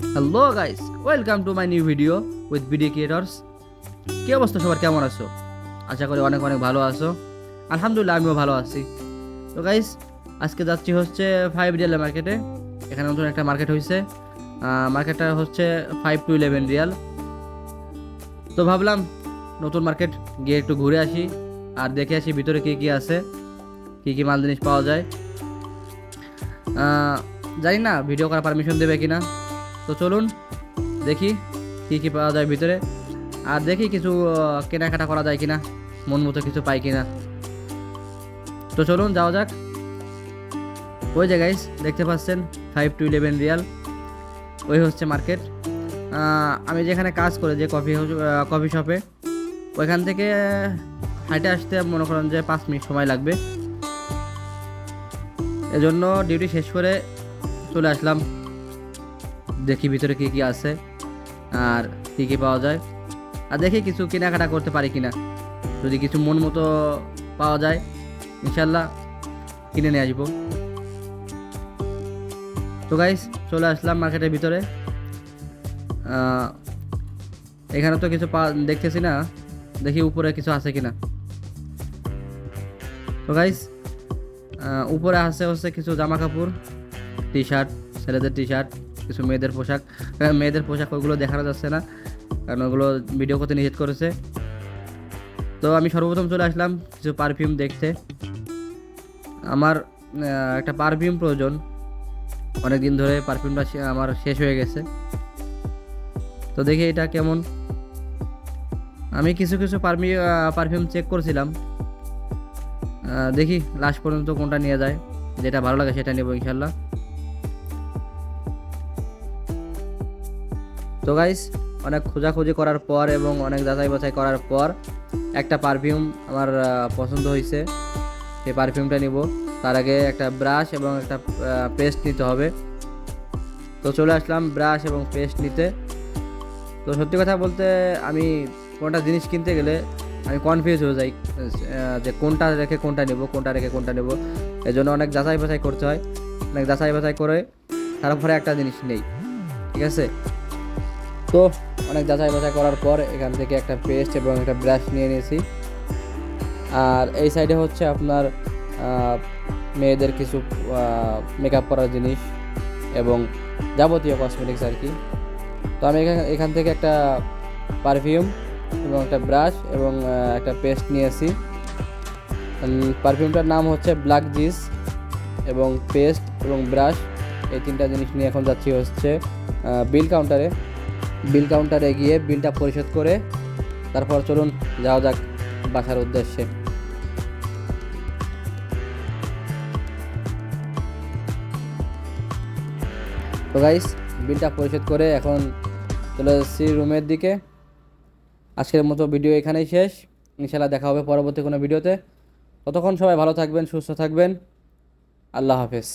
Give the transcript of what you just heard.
Hello guys welcome to my new video with video creators কী অবস্থা সবার? কেমন আছো? আশা করি অনেক অনেক ভালো আছো। আলহামদুলিল্লাহ, আমিও ভালো আছি। তো গাইস আজকে যাচ্ছি হচ্ছে ফাইভ রিয়াল মার্কেটে এখানে নতুন একটা মার্কেট হয়েছে মার্কেটটা হচ্ছে ফাইভ টু ইলেভেন রিয়াল তো ভাবলাম নতুন মার্কেট গিয়ে একটু ঘুরে আসি আর দেখে আসি ভিতরে কী কী আছে, কী কী মাল জিনিস পাওয়া যায়। জানি না ভিডিও করার পারমিশন দেবে কিনা। তো চলুন, দেখি কী কী পাওয়া যায় ভিতরে। আর দেখি কিছু কেনাকাটা করা যায় কিনা, মন মতো কিছু পাই কিনা। তো চলুন, যাওয়া যাক। ওই যে গাইস দেখতে পাচ্ছেন ফাইভ টু ইলেভেন রিয়াল ওই হচ্ছে মার্কেট আমি যেখানে কাজ করে, যে কফি কফি শপে ওইখান থেকে হাইটে আসতে মনে করেন যে পাঁচ মিনিট সময় লাগবে। এজন্য ডিউটি শেষ করে চলে আসলাম। দেখি ভিতরে কী কী আছে আর কী কী পাওয়া যায়। আর দেখি কিছু কেনাকাটা করতে পারি কিনা। যদি কিছু মন মতো পাওয়া যায়, ইনশাল্লাহ কিনে নিয়ে আসব। তো গাইস চলে আসলাম মার্কেটের ভিতরে। এখানে তো কিছু পা দেখতেছি না। দেখি উপরে কিছু আছে কিনা। তো গাইস উপরে আছে হচ্ছে কিছু জামা কাপড় টি শার্ট ছেলেদের টি শার্ট কিছু মেয়েদের পোশাক মেয়েদের পোশাক ওগুলো দেখানো যাচ্ছে না, কারণ ওগুলো ভিডিও করতে নিষেধ করেছে। তো আমি সর্বপ্রথম চলে আসলাম কিছু পারফিউম দেখতে। আমার একটা পারফিউম প্রয়োজন। অনেক দিন ধরে পারফিউমটা আমার শেষ হয়ে গেছে। তো দেখি এটা কেমন। আমি কিছু কিছু পারফিউ পারফিউম চেক করছিলাম। দেখি লাস্ট পর্যন্ত কোনটা নিয়ে যায়। যেটা ভালো লাগে সেটা নেব ইনশাল্লাহ। তো গাইস অনেক খোঁজাখুঁজি করার পর এবং অনেক যাচাই বাছাই করার পর একটা পারফিউম আমার পছন্দ হয়েছে। সেই পারফিউমটা নিব। তার আগে একটা ব্রাশ এবং একটা পেস্ট নিতে হবে। তো চলে আসলাম ব্রাশ এবং পেস্ট নিতে। তো সত্যি কথা বলতে আমি কোনটা জিনিস কিনতে গেলে আমি কনফিউজ হয়ে যাই যে কোনটা রেখে কোনটা নেব, কোনটা রেখে কোনটা নেব। এই জন্য অনেক যাচাই বাছাই করতে হয়। অনেক যাচাই বাছাই করে তারপরে একটা জিনিস নেই। ঠিক আছে? তো অনেক যাচাই বাছাই করার পর এখান থেকে একটা পেস্ট এবং একটা ব্রাশ নিয়ে নিয়েছি। আর এই সাইডে হচ্ছে আপনার মেয়েদের কিছু মেকআপ করার জিনিস এবং যাবতীয় কসমেটিক্স আর কি। তো আমি এখান- এখান থেকে একটা পারফিউম এবং একটা ব্রাশ এবং একটা পেস্ট নিয়েছি। পারফিউমটার নাম হচ্ছে ব্ল্যাক জিস এবং পেস্ট এবং ব্রাশ এই তিনটা জিনিস নিয়ে এখন যাচ্ছি হচ্ছে বিল কাউন্টারে বিল কাউন্টারে গিয়ে বিলটা পরিশোধ করে তারপর চলুন যাওয়া যাক বাসার উদ্দেশ্যে। তো গাইস বিলটা পরিশোধ করে এখন চলে যাচ্ছি রুমের দিকে। আজকের মতো ভিডিও এখানেই শেষ। ইনশাল্লাহ দেখা হবে পরবর্তী কোনো ভিডিওতে ততক্ষণ সবাই ভালো থাকবেন, সুস্থ থাকবেন। আল্লাহ হাফেজ।